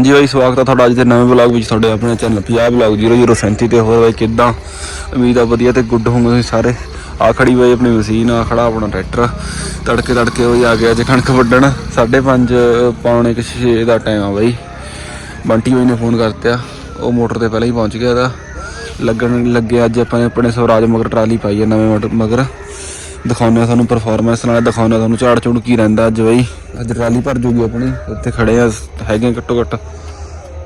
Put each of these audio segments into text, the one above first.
ਹਾਂਜੀ ਬਾਈ, ਸਵਾਗਤ ਹੈ ਤੁਹਾਡਾ ਅੱਜ ਦੇ ਨਵੇਂ ਵਲੌਗ ਵਿੱਚ ਤੁਹਾਡੇ ਆਪਣੇ ਚੈਨਲ ਪੰਜਾਬ ਵਲੌਗ 0037 ਤੇ ਹੋਰ ਬਾਈ ਕਿੱਦਾਂ? ਉਮੀਦ ਆ ਵਧੀਆ ਤੇ ਗੁੱਡ ਹੋਵੋਗੇ ਤੁਸੀਂ ਸਾਰੇ। ਆ ਖੜੀ ਬਾਈ ਆਪਣੀ ਮਸ਼ੀਨ, ਆ ਖੜਾ ਆਪਣਾ ਟਰੈਕਟਰ। ਤੜਕੇ ਤੜਕੇ ਹੋਈ ਆ ਗਿਆ ਅੱਜ ਕਣਕ ਵੱਢਣ। 5:30 ਪੌਣੇ ਕੁ ਛੇ ਦਾ ਟਾਈਮ ਆ ਬਾਈ। ਬੰਟੀ ਬਾਈ ਨੇ ਫੋਨ ਕਰਤਿਆ। ਉਹ ਮੋਟਰ ਤੇ ਪਹਿਲਾਂ ਹੀ ਪਹੁੰਚ ਗਿਆ ਦਾ ਲੱਗਣ, ਲੱਗੇ ਅੱਜ ਆਪਾਂ ਨੇ ਆਪਣੇ ਸਵਰਾਜ ਮਗਰ ਟਰਾਲੀ ਪਾਈ ਹੈ ਨਵੇਂ ਮੋਟਰ ਮਗਰ। ਦਿਖਾਉਂਦੇ ਆ ਤੁਹਾਨੂੰ ਪਰਫਾਰਮੈਂਸ ਨਾਲ, ਦਿਖਾਉਂਦੇ ਆ ਤੁਹਾਨੂੰ ਝਾੜ ਝੂੜ ਕੀ ਰਹਿੰਦਾ ਅੱਜ ਬਈ। ਅੱਜ ਟਰਾਲੀ ਭਰ ਜੂਗੀ ਆਪਣੀ ਇੱਥੇ ਖੜੇ ਆ, ਹੈਗੇ ਘੱਟੋ ਘੱਟ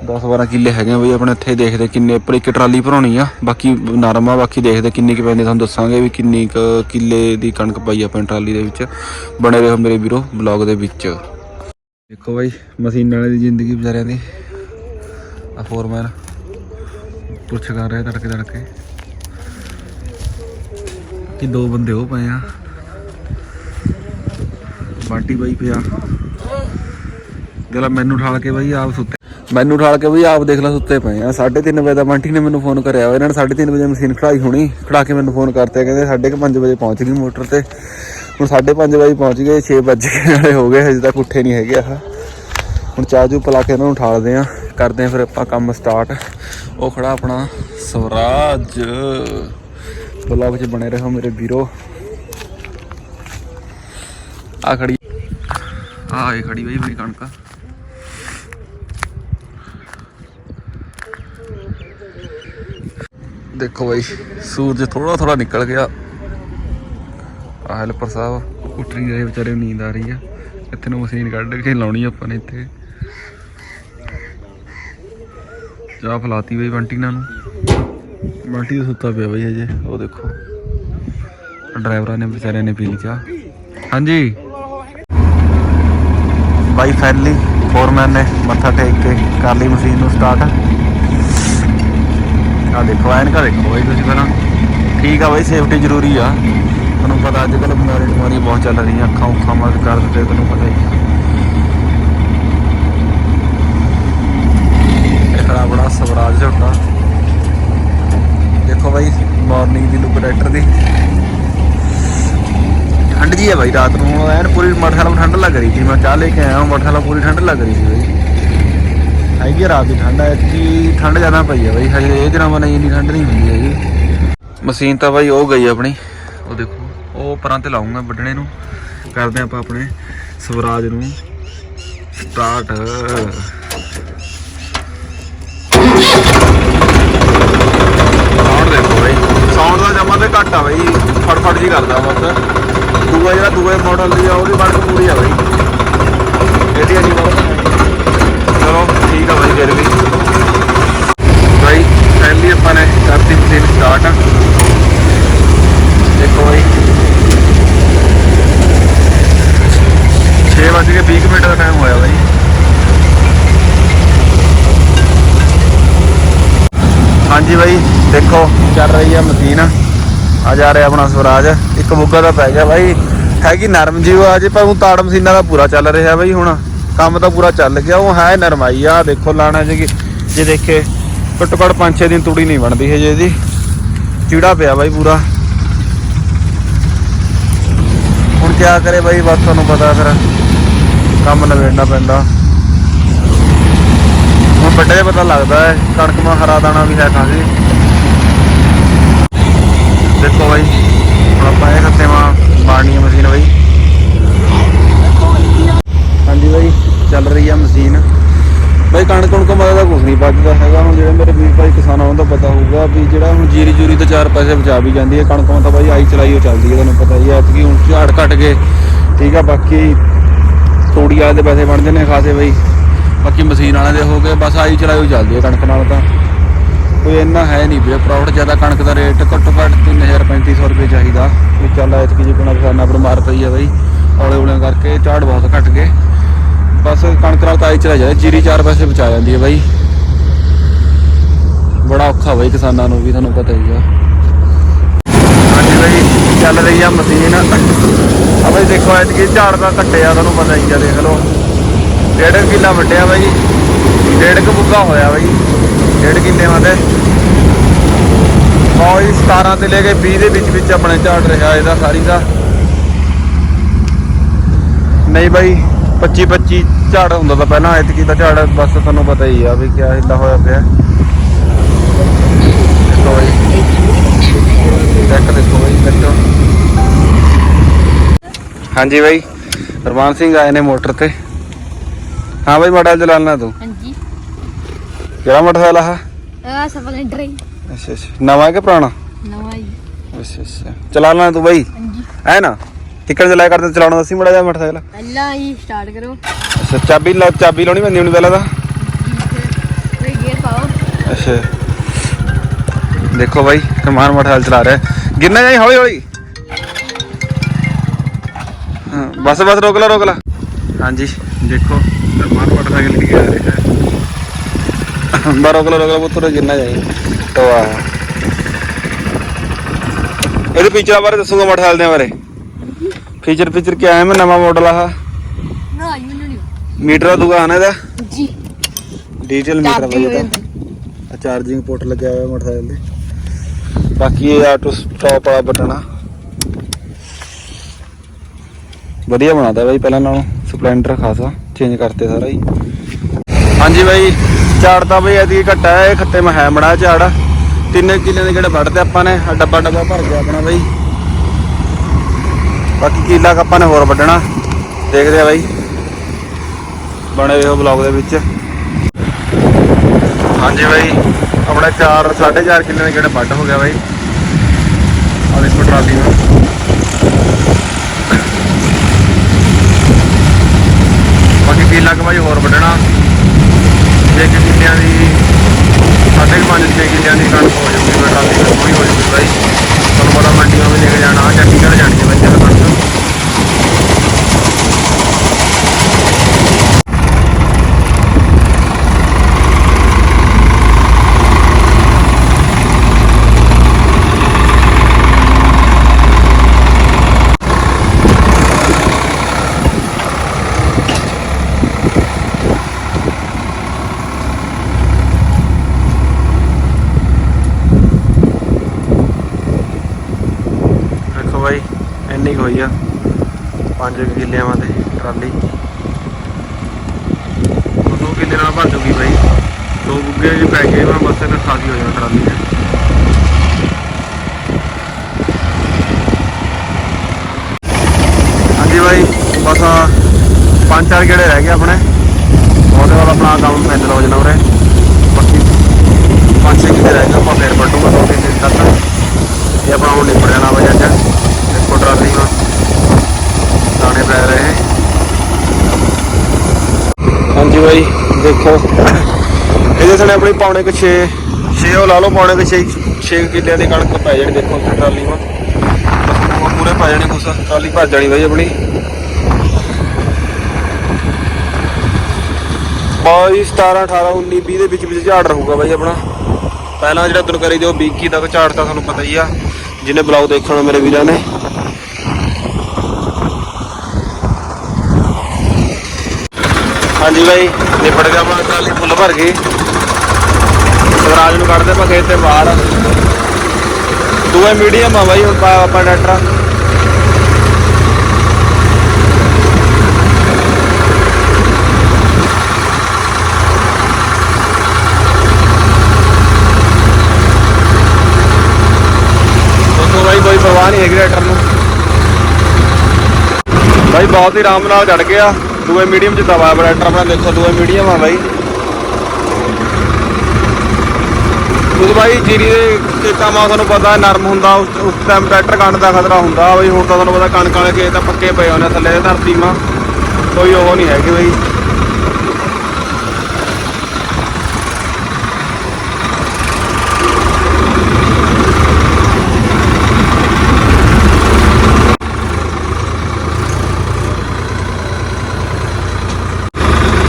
10 12 ਕਿੱਲੇ ਹੈਗੇ ਆ ਬਈ ਆਪਣੇ, ਇੱਥੇ ਦੇਖਦੇ ਕਿੰਨੇ ਉੱਪਰ ਇੱਕ ਟਰਾਲੀ ਭਰਾਉਣੀ ਆ, ਬਾਕੀ ਨਰਮ ਆ, ਬਾਕੀ ਦੇਖਦੇ ਕਿੰਨੀ ਕੁ ਪੈਂਦੀ ਤੁਹਾਨੂੰ ਦੱਸਾਂਗੇ ਵੀ ਕਿੰਨੀ ਕੁ ਕਿੱਲੇ ਦੀ ਕਣਕ ਪਾਈ ਆ ਟਰਾਲੀ ਦੇ ਵਿੱਚ। ਬਣੇ ਰਹੋ ਮੇਰੇ ਵੀਰੋ ਬਲੌਗ ਦੇ ਵਿੱਚ। ਦੇਖੋ ਬਾਈ, ਮਸ਼ੀਨ ਵਾਲੇ ਦੀ ਜ਼ਿੰਦਗੀ ਵਿਚਾਰਿਆਂ ਦੀ। ਆ ਫੋਰਮੈਨ ਪੁੱਛ ਕਰ ਰਿਹਾ ਤੜਕੇ ਤੜਕੇ। ਕਿ ਦੋ ਬੰਦੇ ਉਹ ਪਏ ਆ। ਬਾਂਟੀ ਬਾਈ ਪਿਆ ਜਿਹੜਾ ਮੈਨੂੰ ਠਾਲ ਕੇ ਬਾਈ ਆਪ ਸੁੱਤੇ। ਮੈਨੂੰ ਠਾਲ ਕੇ ਬਈ ਆਪ ਦੇਖ ਲੈ ਸੁੱਤੇ ਪਏ ਆ। 3:30 ਵਜੇ ਦਾ ਬੰਟੀ ਨੇ ਮੈਨੂੰ ਫੋਨ ਕਰਿਆ ਇਹਨਾਂ ਨੇ 3:30 ਵਜੇ ਮਸ਼ੀਨ ਖੜਾਈ ਹੋਣੀ। ਖੜਾ ਕੇ ਮੈਨੂੰ ਫੋਨ ਕਰਤੇ। ਕਹਿੰਦੇ 5:30 ਵਜੇ ਪਹੁੰਚ ਗਈ ਮੋਟਰ ਤੇ। ਹੁਣ 5:30 ਵਜੇ ਪਹੁੰਚ ਗਏ। 6 ਵਜੇ ਵਾਲੇ ਹੋ ਗਏ। ਹਜੇ ਤੱਕ ਉੱਠੇ ਨਹੀਂ ਹੈਗੇ ਆ। ਹੁਣ ਚਾਹ ਚੂ ਪਿਲਾ ਕੇ ਇਹਨਾਂ ਨੂੰ ਠਾਲਦੇ ਆ। ਕਰਦੇ ਆ ਫਿਰ ਆਪਾਂ ਕੰਮ ਸਟਾਰਟ ਉਹ ਖੜਾ ਆਪਣਾ ਸਵਰਾਜ। ਬਲੌਗ 'ਚ ਬਣੇ ਰਹੋ ਮੇਰੇ ਵੀਰੋ। ਆ ਖੜੀ। ਆ ਇਹ ਖੜੀ ਬਈ ਮੇਰੀ ਕਣਕ। ਦੇਖੋ ਬਈ, ਸੂਰਜ ਥੋੜਾ ਥੋੜਾ ਨਿਕਲ ਗਿਆ। ਆ ਹੈਲਪਰ ਸਾਹਿਬ ਉੱਠ ਗਏ ਵਿਚਾਰੇ ਨੂੰ ਨੀਂਦ ਆ ਰਹੀ ਆ। ਇੱਥੇ ਨੂੰ ਮਸ਼ੀਨ ਕੱਢ ਕੇ ਲਾਉਣੀ ਆਪਾਂ ਨੇ ਇੱਥੇ। ਚਾਹ ਫਲਾਤੀ ਬਈ ਬੰਟੀਨਾਂ ਨੂੰ। ਬੰਟੀ ਸੁੱਤਾ ਪਿਆ ਬਈ ਅਜੇ ਉਹ ਦੇਖੋ। ਡਰਾਈਵਰਾਂ ਨੇ, ਵਿਚਾਰਿਆਂ ਨੇ ਪੀ ਲਈ ਚਾਹ ਹਾਂਜੀ। ਬਾਈ ਫਾਈਨਲੀ ਫੋਰਮੈਨ ਨੇ ਮੱਥਾ ਟੇਕ ਕੇ ਕਰ ਲਈ ਮਸ਼ੀਨ ਨੂੰ ਸਟਾਰਟ ਆ ਦੇਖੋ, ਐਨਕਾ ਦੇਖੋ ਬਾਈ ਤੁਸੀਂ ਪਹਿਲਾਂ। ਠੀਕ ਆ ਬਾਈ ਸੇਫਟੀ ਜ਼ਰੂਰੀ ਆ। ਤੁਹਾਨੂੰ ਪਤਾ ਅੱਜ ਕੱਲ ਬਿਮਾਰੀ ਬਿਮਾਰੀ ਬਹੁਤ ਚੱਲ ਰਹੀਆਂ, ਅੱਖਾਂ ਉੱਖਾਂ ਮਰ ਕਰ ਦਿੰਦੇ, ਤੁਹਾਨੂੰ ਪਤਾ ਹੀ ਆ। ਇਹ ਖੜਾ ਬੜਾ ਸਵਰਾਜ ਝੋਟਾ ਬਾਈ ਮਾਰਨਿੰਗ ਦੀ ਲੁੱਕ ਟਰੈਕਟਰ ਦੀ। ਠੰਡ ਜੀ ਹੈ ਬਾਈ, ਰਾਤ ਨੂੰ ਐਨ ਪੂਰੀ ਮੋਟਰਸਾਈਕਲ ਠੰਡ ਲੱਗ ਰਹੀ ਸੀ। ਮੈਂ ਚਾਹ ਲੈ ਕੇ ਆਇਆ ਹਾਂ ਮੋਟਰਸਾਈਕਲ ਪੂਰੀ ਠੰਡ ਲੱਗ ਰਹੀ ਸੀ ਬਾਈ। ਹੈਗੀ ਰਾਤ ਦੀ ਠੰਡ ਹੈ ਕਿ ਠੰਡ ਜ਼ਿਆਦਾ ਪਈ ਹੈ ਬਾਈ। ਹਜੇ ਇਹ ਦਿਨਾਂ ਮਨ ਇੰਨੀ ਠੰਡ ਨਹੀਂ ਹੁੰਦੀ ਹੈਗੀ। ਮਸ਼ੀਨ ਤਾਂ ਬਾਈ ਉਹ ਗਈ ਆਪਣੀ। ਉਹ ਦੇਖੋ, ਉਹ ਪਰਾਂ ਤੇ ਲਾਉਂਗਾ ਵੱਢਣੇ ਨੂੰ। ਕਰਦੇ ਆਪਾਂ ਆਪਣੇ ਸਵਰਾਜ ਨੂੰ। ਸਟਾਰਟ ਸਾਊਂਡ ਦੇਖੋ ਬਾਈ ਸਾਊਂਡ ਦਾ ਜਮਾ ਤੇ ਘੱਟ ਆ ਬਾਈ ਫਟਫਟ ਜੀ ਕਰਦਾ ਬਸ ਦੂਆ ਜਿਹੜਾ ਦੂਏ ਮਾਡਲ ਦੀ ਆ, ਉਹਦੀ ਬਣਕ ਪੂਰੀ ਆ ਬਾਈ। ਇਹਦੀ ਬਹੁਤ। ਚਲੋ, ਠੀਕ ਆ ਬਾਈ, ਫਿਰ ਵੀ। ਬਾਈ ਫਾਈਨਲੀ ਆਪਾਂ ਨੇ ਕਰਤੀ ਮਸ਼ੀਨ ਸਟਾਰਟ ਦੇਖੋ ਬਾਈ। 6 ਵਜੇ ਕੇ 20 ਮਿੰਟ ਦਾ ਟਾਈਮ ਹੋਇਆ ਬਾਈ। ਹਾਂਜੀ ਬਾਈ। ਦੇਖੋ, ਚੱਲ ਰਹੀ ਆ ਮਸ਼ੀਨ। ਆ ਜਾ ਰਿਹਾ ਆਪਣਾ ਸਵਰਾਜ। ਇੱਕ ਬੁੱਗਾ ਦਾ ਪੈ ਗਿਆ ਬਾਈ। ਹੈਗੀ ਨਰਮ ਜੀ ਆ ਜੇ, ਪਰ ਉਹ ਤਾੜ ਮਸ਼ੀਨਾਂ ਦਾ ਪੂਰਾ ਚੱਲ ਰਿਹਾ ਬਾਈ ਹੁਣ। ਕੰਮ ਤਾਂ ਪੂਰਾ ਚੱਲ ਗਿਆ, ਉਹ ਹੈ ਨਰਮਾਈ ਆ। ਦੇਖੋ ਲਾਣਾ ਜੀ ਜੇ ਦੇਖੇ ਘੱਟੋ ਘੱਟ 5-6 ਦਿਨ ਤੂੜੀ ਨਹੀਂ ਬਣਦੀ ਹਜੇ ਇਹਦੀ। ਚੀੜਾ ਪਿਆ ਬਾਈ ਪੂਰਾ। ਹੁਣ ਕਿਆ ਕਰੇ ਬਾਈ, ਬਸ ਤੁਹਾਨੂੰ ਪਤਾ ਫਿਰ। ਕੰਮ ਨਵੇੜਨਾ ਪੈਂਦਾ। ਹੁਣ ਵੱਡੇ ਪਤਾ ਲੱਗਦਾ ਹੈ, ਕਣਕ ਮਾ ਹਰਾ ਦਾਣਾ ਵੀ ਹੈ ਖਾਸੀ ਦੇਖੋ ਬਾਈ। ਹੁਣ ਆਪਾਂ ਇਹ ਖੱਤੇ ਮਾ ਮਾਰਨੀ ਹੈ ਮਸ਼ੀਨ ਬਾਈ। ਹਾਂਜੀ ਬਾਈ, ਚੱਲ ਰਹੀ ਆ ਮਸ਼ੀਨ। ਬਾਈ, ਕਣਕ ਕਣਕ ਮਾ ਦਾ ਕੁਝ ਨਹੀਂ ਬਚਦਾ ਹੈਗਾ। ਹੁਣ ਜਿਹੜੇ ਮੇਰੇ ਵੀਰ ਭਾਈ ਕਿਸਾਨ ਆ, ਉਹਨਾਂ ਦਾ ਪਤਾ ਹੋਊਗਾ ਵੀ ਜਿਹੜਾ ਹੁਣ ਜੀਰੀ ਜੂਰੀ ਤੇ ਚਾਰ ਪੈਸੇ ਬਚਾ ਵੀ ਜਾਂਦੀ ਹੈ। ਕਣਕ ਤਾਂ ਬਾਈ ਆਈ ਚਲਾਈ ਉਹ ਚੱਲਦੀ ਹੈ, ਤੁਹਾਨੂੰ ਪਤਾ ਹੀ ਹੈ। ਕਿ ਹੁਣ ਝਾੜ ਘਟ ਗਏ। ਠੀਕ ਆ, ਬਾਕੀ ਤੂੜੀ ਵਾਲੇ ਦੇ ਪੈਸੇ ਬਣਦੇ ਨੇ ਖਾਸੇ ਬਾਈ। ਬਾਕੀ ਮਸ਼ੀਨ ਵਾਲਿਆਂ ਦੇ ਹੋ ਗਏ। ਬਸ ਆਈ ਚਲਾਈ ਹੋ ਚੱਲਦੀ ਹੈ ਕਣਕ ਨਾਲ ਤਾਂ। ਕੋਈ ਇੰਨਾ ਹੈ ਨਹੀਂ ਵੀਰੇ ਪ੍ਰੋਫਿਟ ਜ਼ਿਆਦਾ ਕਣਕ ਦਾ ਰੇਟ ਘੱਟੋ ਘੱਟ 3000 3500 ਰੁਪਏ ਚਾਹੀਦਾ। ਵੀ ਚੱਲ ਜੀ ਜਿਪਣਾ ਕਿਸਾਨਾਂ ਪਰ ਮਾਰ ਪਈ ਆ ਬਾਈ। ਔਲੇ ਔਲੇ ਕਰਕੇ ਝਾੜ ਬਹੁਤ ਘਟ ਗਏ। ਬਸ ਕਣਕ ਨਾਲ ਤਾਂ ਆਈ ਚਲਾ ਜਾਂਦਾ ਜੀਰੀ ਚਾਰ ਪੈਸੇ ਬਚਾ ਜਾਂਦੀ ਹੈ ਬਾਈ। ਬੜਾ ਔਖਾ ਬਾਈ ਕਿਸਾਨਾਂ ਨੂੰ ਵੀ, ਤੁਹਾਨੂੰ ਪਤਾ ਹੀ ਆ। ਹਾਂਜੀ ਬਾਈ, ਚੱਲ ਰਹੀ ਆ ਮਸ਼ੀਨ। ਆ ਬਾਈ ਦੇਖੋ ਐਤਕੀ ਝਾੜ ਦਾ ਘਟਿਆ ਤੁਹਾਨੂੰ ਪਤਾ ਹੀ ਆ, ਦੇਖ ਲਓ। ਡੇਢ ਕਿੱਲਾ ਵੱਟਿਆ ਬਾਈ। ਡੇਢ ਕੁ ਬੁੱਗਾ ਹੋਇਆ ਬਾਈ। ਡੇਢ ਕਿੱਲੇ ਵਾਂਦੇ ਕੋਈ 17 ਤੇ ਲੈ ਕੇ 20 ਦੇ ਵਿੱਚ ਵਿੱਚ ਆਪਣੇ ਝਾੜ ਰਿਹਾ ਇਹਦਾ ਸਾਰੀ ਦਾ। ਨਹੀਂ ਬਾਈ 25 25 ਝਾੜ ਹੁੰਦਾ ਤਾਂ ਪਹਿਲਾਂ ਐਤਕੀ ਦਾ ਝਾੜ, ਬਸ ਤੁਹਾਨੂੰ ਪਤਾ ਹੀ ਆ ਵੀ ਕਿਆ ਹਿੱਲਾ ਹੋਇਆ ਪਿਆ। ਚੈੱਕ ਦੇਖੋ ਬਈ ਦੇਖੋ ਹਾਂਜੀ ਬਾਈ ਰਮਾਨ ਸਿੰਘ ਆਏ ਨੇ ਮੋਟਰ ਤੇ। ਹਾਂ ਬਾਈ, ਮਾਡਲ ਚਲਾਉਣਾ ਤੂੰ। ਕਿਹੜਾ ਮੋਟਰਸਾਈਕਲ ਆ ਆ ਸਪਲੈਂਡਰ ਹੀ ਅੱਛਾ ਅੱਛਾ। ਨਵਾਂ ਕਿ ਪੁਰਾਣਾ? ਨਵਾਂ ਹੀ ਅੱਛਾ ਅੱਛਾ। ਚਲਾ ਲੈਣਾ ਤੂੰ ਬਾਈ? ਹਾਂਜੀ। ਐ ਨਾ? ਟਿਕਟ ਚਲਾਇਆ ਕਰਦੇ ਚਲਾਉਣਾ ਦੱਸੀ ਮੜਾ ਜਾ ਮੋਟਰਸਾਈਕਲ। ਪਹਿਲਾਂ ਹੀ ਸਟਾਰਟ ਕਰੋ। ਅੱਛਾ ਚਾਬੀ ਲਾ ਚਾਬੀ ਲਾਉਣੀ ਪੈਂਦੀ ਹੁਣ ਪਹਿਲਾਂ ਤਾਂ? ਫਿਰ ਗੇਅਰ ਪਾਓ। ਅੱਛਾ। ਦੇਖੋ ਬਾਈ ਰਮਾਨ ਮੋਟਰਸਾਈਕਲ ਚਲਾ ਰਿਹਾ। ਗਿਰਨਾ ਜਾਈ ਹੌਲੀ ਹੌਲੀ। ਹਾਂ ਬਸ ਬਸ ਰੋਕ ਲਾ ਰੋਕ ਲਾ। ਹਾਂਜੀ ਦੇਖੋ ਰਮਾਨ ਮੋਟਰਸਾਈਕਲ ਕੀ ਕਰ ਰਿਹਾ ਹੈ ਗਿਰਨਾ ਜਾਈ ਤੋ ਆ ਇਹਦੇ ਫੀਚਰਾਂ ਬਾਰੇ ਦੱਸੂਗਾ ਮੋਟਰਸਾਈਕਲ ਦੇ ਬਾਰੇ ਫੀਚਰ ਫੀਚਰ ਕੀ ਆਇਆ ਮੈਂ ਨਵਾਂ ਮਾਡਲ ਆ ਨਾ ਯੂ ਨਹੀਂ ਮੀਟਰ ਦਾ ਦੁਕਾਨ ਹੈ ਇਹਦਾ ਜੀ ਡੀਜ਼ਲ ਮੀਟਰ ਹੋ ਇਹਦਾ ਚਾਰਜਿੰਗ ਪੋਰਟ ਲੱਗਿਆ ਹੋਇਆ ਮੋਟਰਸਾਈਕਲ ਤੇ ਬਾਕੀ ਇਹ ਆਟੋ ਸਟਾਪ ਵਾਲਾ ਬਟਨ ਆ ਵਧੀਆ ਬਣਾਦਾ ਬਾਈ ਪਹਿਲਾਂ ਨਾਲੋਂ ਸਪਲੈਂਡਰ ਖਾਸਾ ਚੇਂਜ ਕਰਤੇ ਸਾਰਾ ਹੀ ਹਾਂਜੀ ਬਾਈ ਝਾੜ ਤਾਂ ਬਈ ਇਹਦੀ ਘਟਾ ਹੈ, ਇਹ ਖੱਤੇ ਮੈਂ ਹੈ ਮੜਾ ਝਾੜ। ਤਿੰਨੇ ਕਿੱਲੇ ਦੇ ਜਿਹੜੇ ਵੱਢਦੇ ਆਪਾਂ ਨੇ ਡੱਬਾ ਡੱਬਾ ਭਰ ਗਿਆ ਆਪਣਾ ਬਾਈ। ਬਾਕੀ ਕਿੱਲਾ ਕੁ ਆਪਾਂ ਨੇ ਹੋਰ ਵੱਢਣਾ। ਦੇਖਦੇ ਆ ਬਾਈ। ਬਣੇ ਰਹੋ ਬਲੌਗ ਦੇ ਵਿੱਚ। ਹਾਂਜੀ ਬਾਈ, ਆਪਣਾ 4 4.5 ਕਿੱਲੇ ਦੇ ਕਿਹੜੇ ਵੱਢ ਹੋ ਗਿਆ ਬਾਈ। ਆ ਦੇਖੋ ਟਰਾਲੀ ਨੂੰ। ਬਾਕੀ ਕਿੱਲਾ ਕੁ ਬਾਈ ਹੋਰ ਵੱਢਣਾ। ਜੇ ਕਿੱਲਿਆਂ ਦੀ, ਸਾਢੇ ਕੁ ਪੰਜ ਛੇ ਕਿੱਲਿਆਂ ਦੀ ਕਣਕ ਹੋ ਜਾਊਗੀ, ਮੈਂ ਟਰਾਲੀ ਵਿੱਚ ਪੂਰੀ ਹੋ ਜਾਊਗੀ ਬਾਈ। ਤੁਹਾਨੂੰ ਪਤਾ ਮੰਡੀਆਂ ਵੀ ਲੈ ਕੇ ਜਾਣਾ ਚੰਡੀਗੜ੍ਹ ਜਾਣੀ ਹੈ ਬਾਈ ਜਦ ਕਣਕ ਦੇਖੋ ਬਾਈ, ਇੰਨੀ ਹੋਈ ਆ। 5 ਕਿੱਲਿਆਂ ਵਾਂ ਤੇ ਟਰਾਲੀ। ਦੋ ਕਿੱਲੇ ਨਾਲ ਭਰ ਜੂਗੀ ਬਾਈ। ਦੋ ਬੁੱਗੇ ਜੀ ਪੈ ਗਏ, ਮੈਂ ਬਸ ਇਹਨੇ ਖਾਦੀ ਹੋ ਜਾਣਾ ਟਰਾਲੀ ਤੇ। ਹਾਂਜੀ ਬਾਈ, ਬਸ ਆਹ ਪੰਜ ਚਾਰ ਗੇੜੇ ਰਹਿ ਗਏ ਆਪਣੇ। ਉਹਦੇ ਬਾਅਦ ਆਪਣਾ ਕੰਮ ਫਾਈਨਲ ਹੋ ਜਾਣਾ ਉਰੇ। ਬਾਕੀ ਪੰਜ ਛੇ ਕਿੱਲੇ ਰਹਿ ਗਏ, ਆਪਾਂ ਫੇਰ ਵੱਢੂਗਾ ਦੋ ਤਿੰਨ ਦਿਨ ਤੱਕ। ਇਹ ਆਪਣਾ ਹੁਣ ਨਿਪਟ ਜਾਣਾ ਵਾ ਅੱਜ। ਦੇਖੋ ਟਰਾਲੀ ਨੂੰ ਦਾਣੇ ਪੈ ਰਹੇ। ਹਾਂਜੀ ਬਾਈ ਦੇਖੋ। ਇਹਦੇ ਸਣੇ ਆਪਣੀ ਪੌਣੇ ਕੁ 6 6 ਉਹ ਲਾ ਲਓ ਪੌਣੇ ਕੁ 6 6 ਕਿੱਲਿਆਂ ਦੀ ਕਣਕ ਪੈ ਜਾਣੀ ਦੇਖੋ ਇੱਥੇ ਟਰਾਲੀ ਮਾ ਪੂਰੇ ਪੈ ਜਾਣੀ ਕੁਛ ਟਰਾਲੀ ਭਰ ਜਾਣੀ ਬਾਈ ਆਪਣੀ। ਬਾਈ 17 18 19 20 ਦੇ ਵਿੱਚ ਵਿੱਚ ਝਾੜ ਰਹੂਗਾ ਬਾਈ ਆਪਣਾ। ਪਹਿਲਾਂ ਜਿਹੜਾ ਤੁਰਕਰੀ ਜੋ 20 ਤੱਕ ਝਾੜ ਤਾਂ ਤੁਹਾਨੂੰ ਪਤਾ ਹੀ ਆ ਜਿਹਨੇ ਬਲੌਗ ਦੇਖਣਾ ਮੇਰੇ ਵੀਰਾਂ ਨੇ। ਹਾਂਜੀ ਬਾਈ ਨਿਪਟ ਗਿਆ ਆਪਣਾ ਟਰਾਲੀ, ਫੁੱਲ ਭਰ ਗਈ। ਸਵਰਾਜ ਨੂੰ ਕੱਢਦੇ ਮੈਂ ਖੇਤ ਤੇ ਬਾਹਰ। ਦੂਏ ਮੀਡੀਅਮ ਆ ਬਾਈ, ਹੁਣ ਆਪਾਂ ਡਾਕਟਰ ਦੋਸਤੋ ਬਾਈ ਕੋਈ ਪਰਵਾਹ ਨਹੀਂ ਹੈਗੀ ਡਾਕਟਰ ਨੂੰ। ਬਾਈ ਬਹੁਤ ਹੀ ਆਰਾਮ ਨਾਲ ਚੜ ਗਿਆ। ਦੂਏ ਮੀਡੀਅਮ ਚ ਦਵਾ ਬਰੈਟਰ ਆਪਣਾ ਦੇਖੋ, ਦੂਏ ਮੀਡੀਅਮ ਆ ਬਾਈ। ਉਸ ਬਾਈ ਜੀਰੀ ਦੇ ਖੇਤਾਂ ਮਾ ਤੁਹਾਨੂੰ ਪਤਾ ਨਰਮ ਹੁੰਦਾ, ਉਸ ਟਾਈਮ ਟਰੈਕਟਰ ਕੰਨ ਦਾ ਖਤਰਾ ਹੁੰਦਾ। ਬਈ ਹੁਣ ਤਾਂ ਤੁਹਾਨੂੰ ਪਤਾ ਕਣਕ ਵਾਲੇ ਖੇਤ ਤਾਂ ਪੱਕੇ ਪਏ ਹੋਣੇ ਥੱਲੇ ਧਰਤੀ ਮਾ। ਕੋਈ ਉਹ ਨਹੀਂ ਹੈਗੀ ਬਈ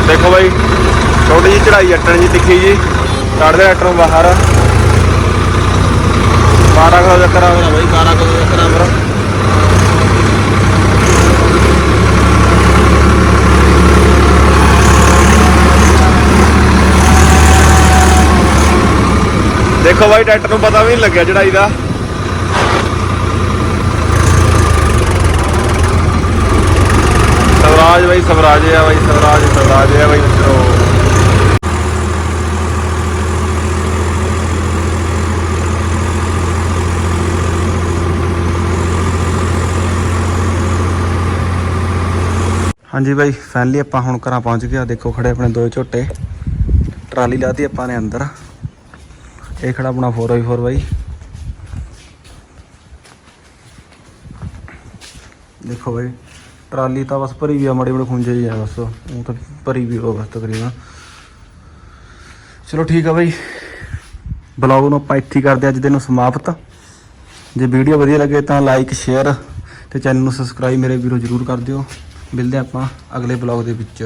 ਦੇਖੋ ਬਾਈ ਛੋਟੀ ਜਿਹੀ ਅੱਟਣ ਜੀ ਤਿੱਖੀ ਜੀ। ਕੱਢਦੇ ਅੱਟਣੋਂ ਬਾਹਰ। 12 ਕਿਲੋ ਚੱਕਰ ਆ ਮੇਰਾ ਬਾਈ 12 ਕਿਲੋ ਚੱਕਰ ਆ ਮੇਰਾ ਦੇਖੋ ਬਾਈ, ਟਰੈਕਟਰ ਨੂੰ ਪਤਾ ਵੀ ਨਹੀਂ ਲੱਗਿਆ ਚੜਾਈ ਦਾ। ਸਵਰਾਜ ਸਵਰਾਜ ਬਾਈ, ਸਵਰਾਜ ਆ ਬਾਈ, ਸਵਰਾਜ ਸਵਰਾਜ ਆ ਬਾਈ, ਮਿੱਤਰੋ। ਹਾਂਜੀ ਬਾਈ ਫਾਈਨਲੀ ਆਪਾਂ ਹੁਣ ਘਰਾਂ ਪਹੁੰਚ ਗਏ ਆ। ਦੇਖੋ ਖੜੇ ਆਪਣੇ ਦੋ ਝੋਟੇ। ਟਰਾਲੀ ਲਾਤੀ ਆਪਾਂ ਨੇ ਅੰਦਰ। ਇਹ ਖੜਾ ਆਪਣਾ 4x4 ਬਾਈ। ਦੇਖੋ ਬਾਈ, ਟਰਾਲੀ ਤਾਂ ਬਸ ਭਰੀ ਵੀ ਆ, ਮਾੜੀ ਮਾੜੇ ਖੁੰਝੇ ਹੀ ਆ ਬਸ। ਉਹ ਤਾਂ ਭਰੀ ਵੀ ਹੋ ਬਸ ਤਕਰੀਬਨ। ਚਲੋ ਠੀਕ ਆ ਬਾਈ। ਬਲੌਗ ਨੂੰ ਆਪਾਂ ਇੱਥੇ ਕਰਦੇ ਹਾਂ ਅੱਜ ਦੇ ਨੂੰ ਸਮਾਪਤ। ਜੇ ਵੀਡੀਓ ਵਧੀਆ ਲੱਗੇ ਤਾਂ ਲਾਈਕ ਸ਼ੇਅਰ ਤੇ ਚੈਨਲ ਨੂੰ ਸਬਸਕ੍ਰਾਈਬ ਮੇਰੇ ਵੀਰੋ ਜਰੂਰ ਕਰ ਦਿਓ। ਮਿਲਦੇ ਆਪਾਂ ਅਗਲੇ ਬਲੌਗ ਦੇ ਵਿੱਚ।